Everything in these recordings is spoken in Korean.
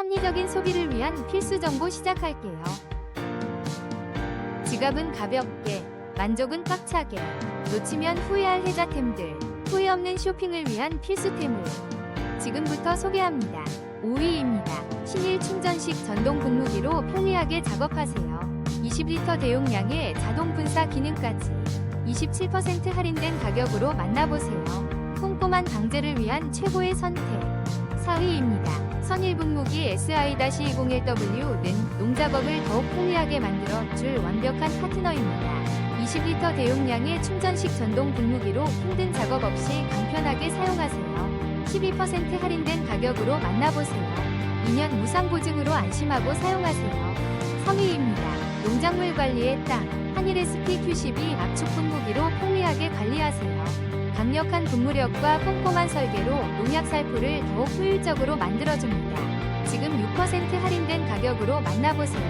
합리적인 소비를 위한 필수 정보 시작할게요. 지갑은 가볍게, 만족은 꽉차게, 놓치면 후회할 혜자템들, 후회 없는 쇼핑을 위한 필수템을 지금부터 소개합니다. 5위입니다. 신일 충전식 전동 분무기로 편리하게 작업하세요. 20리터 대용량의 자동 분사 기능까지 27% 할인된 가격으로 만나보세요. 꼼꼼한 방제를 위한 최고의 선택. 4위입니다. 선일 분무기 SI-201W는 농작업을 더욱 편리하게 만들어 줄 완벽한 파트너입니다. 20리터 대용량의 충전식 전동 분무기로 힘든 작업 없이 간편하게 사용하세요. 12% 할인된 가격으로 만나보세요. 2년 무상 보증으로 안심하고 사용하세요. 3위입니다. 농작물 관리의 땅 한일 SP Q12 압축 분무기로 편리하게 관리하세요. 강력한 분무력과 꼼꼼한 설계로 농약 살포를 더욱 효율적으로 만들어줍니다. 지금 6% 할인된 가격으로 만나보세요.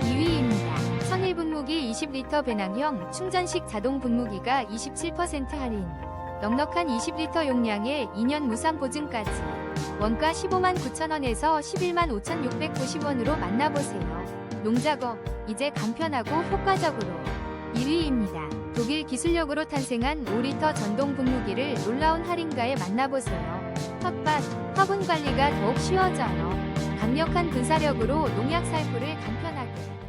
2위입니다. 선일 분무기 20리터 배낭형 충전식 자동 분무기가 27% 할인. 넉넉한 20리터 용량에 2년 무상 보증까지. 원가 15만 9천원에서 11만 5,690원으로 만나보세요. 농작업, 이제 간편하고 효과적으로. 1위입니다. 독일 기술력으로 탄생한 5리터 전동 분무기를 놀라운 할인가에 만나보세요. 텃밭, 화분 관리가 더욱 쉬워져요. 강력한 분사력으로 농약 살포를 간편하게